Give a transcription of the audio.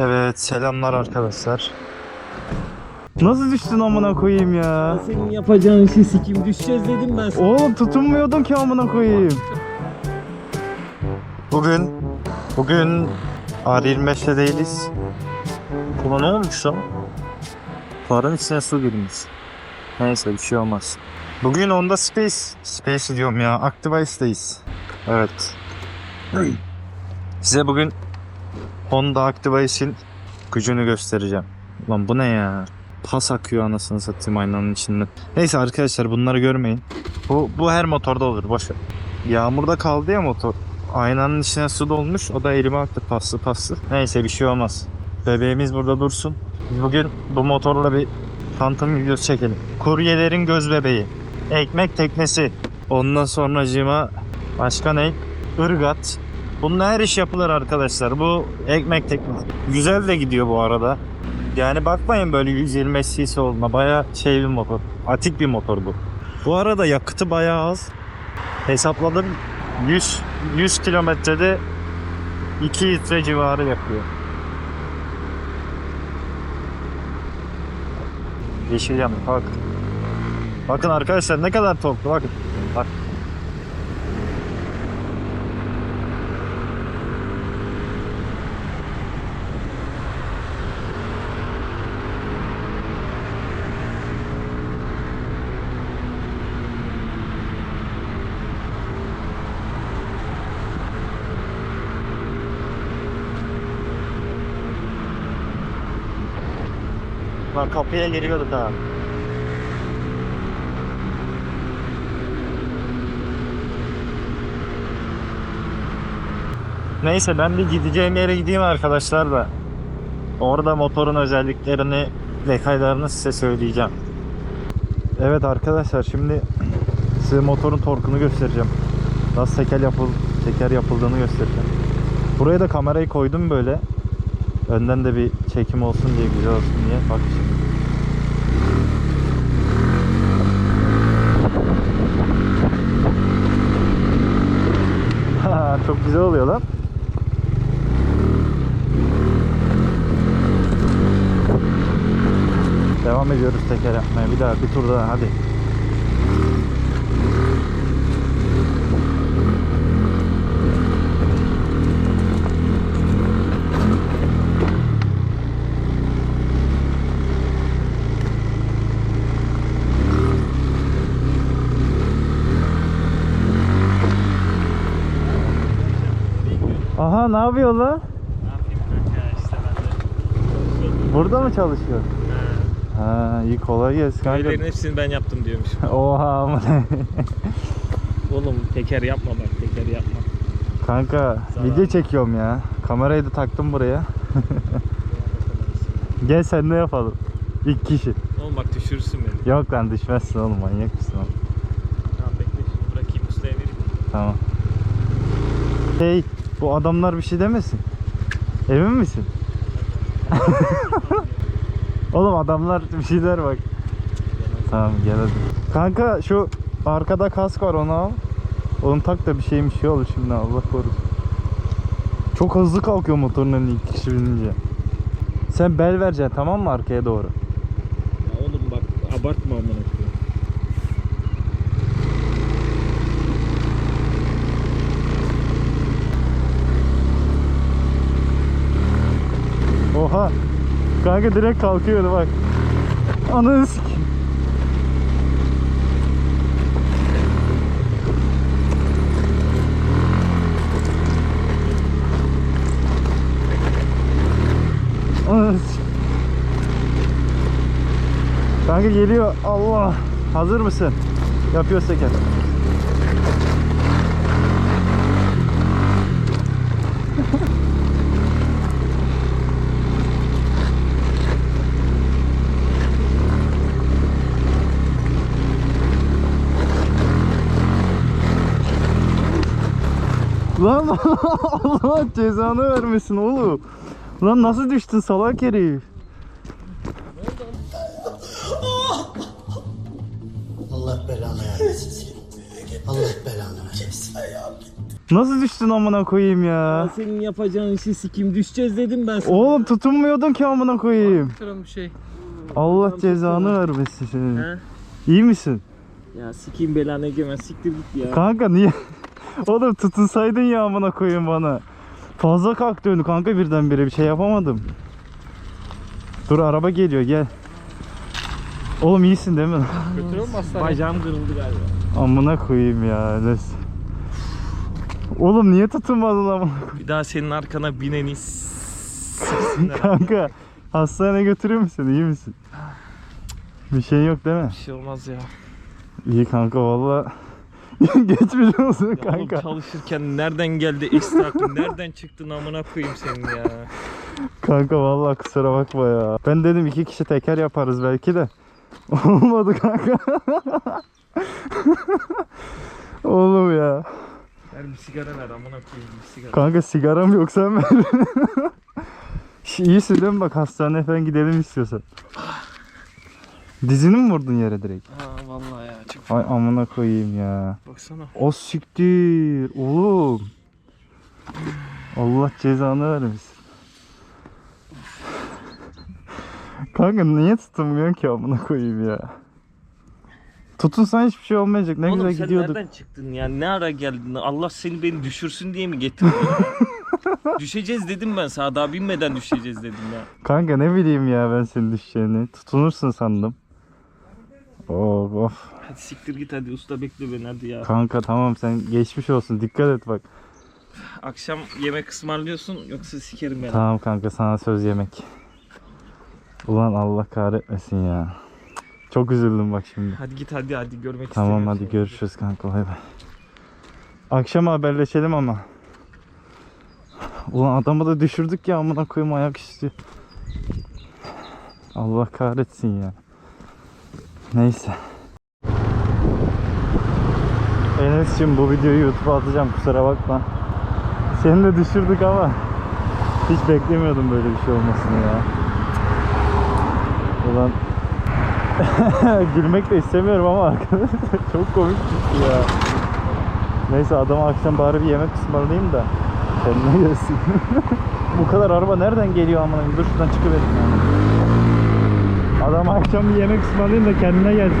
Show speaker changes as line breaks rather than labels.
Evet selamlar arkadaşlar. Nasıl düştün amına koyayım ya?
Senin yapacağın şey sikim düşeceğiz dedim ben sana.
Oğlum tutunmuyordum ki amına koyayım. Bugün bugün R25'te değiliz. Kuma ne olmuş lan? Farın içine su girmiş. Neyse bir şey olmaz. Bugün onda Space, Space diyorum ya, Activice'dayız. Evet. Size bugün Honda Activice'in gücünü göstereceğim. Lan bu ne ya? Pas akıyor anasını satayım aynanın içinden. Neyse arkadaşlar bunları görmeyin. Bu, bu her motorda olur boş. Yağmurda kaldı ya motor. Aynanın içine su dolmuş. O da elime attı paslı paslı. Neyse bir şey olmaz. Bebeğimiz burada dursun. Bugün bu motorla bir tanıtım videosu çekelim. Kuryelerin göz bebeği. Ekmek teknesi. Ondan sonracığıma başka ne? Irgat. Bununla her iş yapılır arkadaşlar. Bu ekmek teknesi. Güzel de gidiyor bu arada. Yani bakmayın böyle 120 cc olma. Baya şey bir motor. Atik bir motor bu. Bu arada yakıtı bayağı az. Hesapladım 100 100 kilometrede 2 litre civarı yapıyor. Yeşil yanık bak. Bakın arkadaşlar ne kadar torklu bakın. Bak. Bak kapıya giriyorduk ha. Neyse ben bir gideceğim yere gideyim arkadaşlar da. Orada motorun özelliklerini, detaylarını size söyleyeceğim. Evet arkadaşlar şimdi size motorun torkunu göstereceğim. Nasıl teker, yapıl teker yapıldığını göstereceğim. Buraya da kamerayı koydum böyle. Önden de bir çekim olsun diye güzel olsun diye. Bak şimdi. Çok güzel oluyor lan. Devam ediyoruz teker yapmaya. Bir daha bir tur daha hadi. Aha ne yapıyor lan?
Ne yapayım kanka işte ben de.
Burada mı çalışıyor? Ha iyi kolay gelsin kanka.
Köylerin hepsini ben yaptım diyormuş.
Oha ama
Oğlum teker yapma bak teker yapma.
Kanka
Zarar.
video çekiyorum ya. Kamerayı da taktım buraya. Gel sen ne yapalım? İlk kişi.
Oğlum bak düşürürsün beni.
Yok lan düşmezsin oğlum manyak mısın oğlum?
Tamam bekle şimdi bırakayım ustaya vereyim.
Tamam. Hey bu adamlar bir şey demesin. Emin misin? Oğlum adamlar bir şey der bak. Tamam gel hadi. Kanka şu arkada kask var onu al. Onu tak da bir şeymiş şey olur şimdi Allah korusun. Çok hızlı kalkıyor motorun önüne ilk kişi binince. Sen bel vereceksin tamam mı arkaya doğru?
Ya oğlum bak abartma amına koyayım.
Oha. Kanka direkt kalkıyordu bak. Ananı sikeyim. Ananı. Kanka geliyor. Allah. Hazır mısın? Yapıyor teker. Lan Allah cezanı vermesin oğlum. Lan nasıl düştün salak herif?
Allah belanı vermesin. Allah belanı vermesin.
Nasıl düştün amına koyayım
Ya senin yapacağın işi sikim düşeceğiz dedim ben sana.
Oğlum tutunmuyordun ki amına koyayım.
Şuram bir şey.
Allah cezanı vermesin seni.
He?
İyi misin?
Ya sikeyim belanı egemen siktir git ya.
Kanka niye? Oğlum tutunsaydın ya amına koyayım bana. Fazla kalktı önü kanka birdenbire bir şey yapamadım. Dur araba geliyor gel. Oğlum iyisin değil mi?
Mu hastaneye?
Bacağım kırıldı galiba.
Amına koyayım ya. Nes- Oğlum niye tutunmadın amına
Bir daha senin arkana bineni.
Kanka hastaneye götürüyor musun? İyi misin? Bir şey yok değil mi?
Bir şey olmaz ya.
İyi kanka valla. Geçmiş olsun
Ya oğlum
kanka.
çalışırken nereden geldi esnaf nereden çıktın amına koyayım senin ya.
Kanka valla kusura bakma ya. Ben dedim iki kişi teker yaparız belki de. Olmadı kanka. Oğlum ya.
Ver bir sigara ver amına koyayım bir sigara.
Kanka sigaram yok sen ver. İyisin değil mi? Bak hastaneye falan gidelim istiyorsan. Dizini mi vurdun yere direkt?
Ha vallahi
Ay amına koyayım ya.
baksana.
O siktir oğlum. Allah cezanı vermesin. Kanka niye tutunmuyorsun ki amına koyayım ya? Tutunsan hiçbir şey olmayacak. Ne
Oğlum
güzel
sen
gidiyorduk.
nereden çıktın ya? Ne ara geldin? Allah seni beni düşürsün diye mi getirdin? Düşeceğiz dedim ben sana. Daha binmeden düşeceğiz dedim ya.
Kanka ne bileyim ya ben senin düşeceğini. Tutunursun sandım. Of of.
Hadi siktir git hadi usta bekle beni hadi ya.
Kanka tamam sen geçmiş olsun. Dikkat et bak.
Akşam yemek ısmarlıyorsun yoksa sikerim beni.
Tamam kanka sana söz yemek. Ulan Allah kahretmesin ya. Çok üzüldüm bak şimdi.
Hadi git hadi hadi görmek
Tamam hadi
seni.
görüşürüz kanka bay bay. Akşam haberleşelim ama. Ulan adamı da düşürdük ya amına koyayım ayak üstü. Allah kahretsin ya. Neyse. Enes'cim bu videoyu YouTube'a atacağım kusura bakma. Seni de düşürdük ama hiç beklemiyordum böyle bir şey olmasını ya. Ulan Gülmek de istemiyorum ama arkadaşlar çok komik çıktı ya. Neyse adama akşam bari bir yemek ısmarlayayım da kendine gelsin. Bu kadar araba nereden geliyor amına? Dur şuradan çıkıverin ya. Adam akşam bir yemek ısmarlayayım da kendine gelsin.